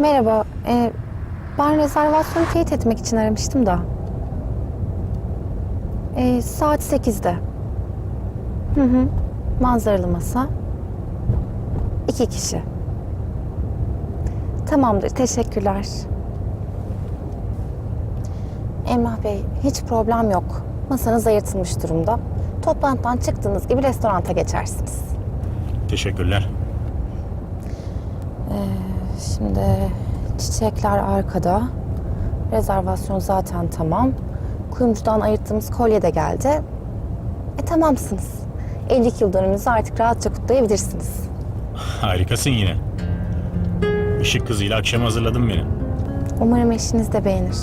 Merhaba. Ee, ben rezervasyonu teyit etmek için aramıştım da. Ee, saat 8'de. Hı hı. Manzaralı masa. İki kişi. Tamamdır. Teşekkürler. Emrah Bey, hiç problem yok. Masanız ayırtılmış durumda. Toplantıdan çıktığınız gibi restoranta geçersiniz. Teşekkürler. Şimdi çiçekler arkada. Rezervasyon zaten tamam. Kuyumcudan ayırttığımız kolye de geldi. E tamamsınız. 52 yıl dönümünüzü artık rahatça kutlayabilirsiniz. Harikasın yine. Işık kızıyla akşam hazırladın beni. Umarım eşiniz de beğenir.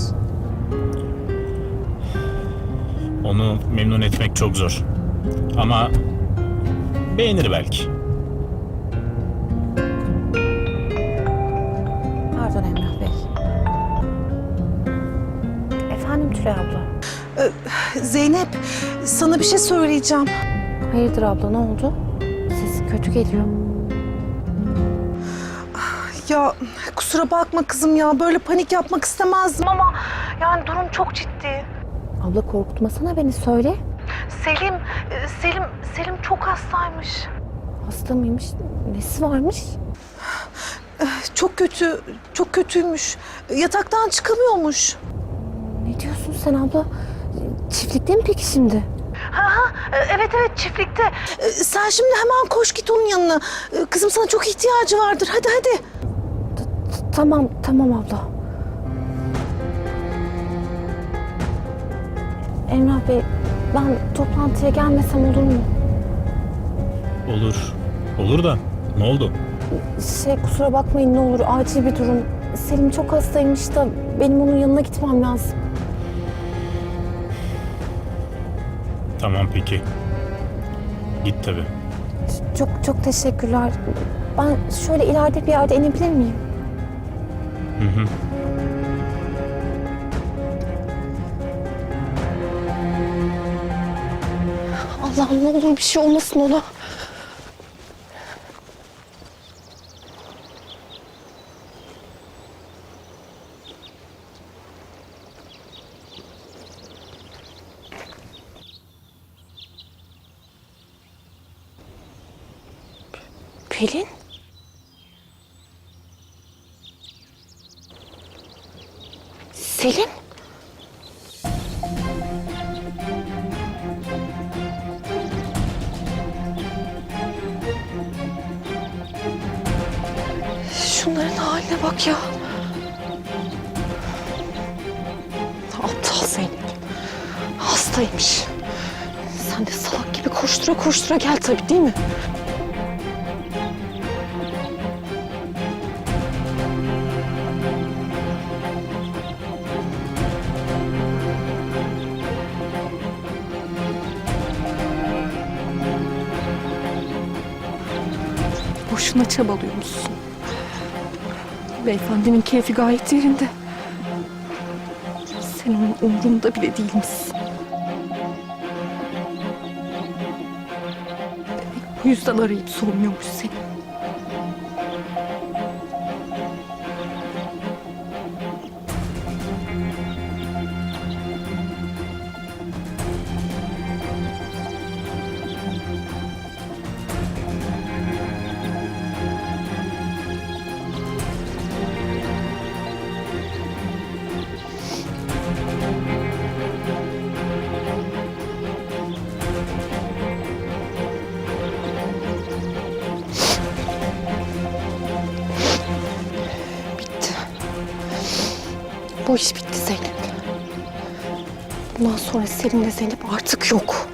Onu memnun etmek çok zor. Ama beğenir belki. Tülay abla. Zeynep, sana bir şey söyleyeceğim. Hayırdır abla ne oldu? Sesi kötü geliyor. Ya kusura bakma kızım ya, böyle panik yapmak istemezdim ama yani durum çok ciddi. Abla korkutmasana beni söyle. Selim, e, Selim, Selim çok hastaymış. Hasta mıymış? Nesi varmış? Çok kötü, çok kötüymüş. Yataktan çıkamıyormuş. Sen abla? Çiftlikte mi peki şimdi? Ha ha, e, evet evet çiftlikte. E, Sen şimdi hemen koş git onun yanına. E, Kızım sana çok ihtiyacı vardır. Hadi hadi. Tamam, tamam abla. Emrah Bey, ben toplantıya gelmesem olur mu? Olur. Olur da ne oldu? Şey kusura bakmayın ne olur acil bir durum. Selim çok hastaymış da benim onun yanına gitmem lazım. Tamam peki. Git tabii. Çok çok teşekkürler. Ben şöyle ileride bir yerde inebilir miyim? Hı hı. Allah'ım ne olur bir şey olmasın ona. Pelin? Selim? Şunların haline bak ya. Aptal Zeynep. Hastaymış. Sen de salak gibi koştura koştura gel tabii değil mi? Boşuna çabalıyormuşsun. Beyefendinin keyfi gayet yerinde. Sen onun umrunda bile değil misin? Demek bu yüzden arayıp sormuyormuş seni. Bu iş bitti Zeynep. Bundan sonra Selim'le Zeynep artık yok.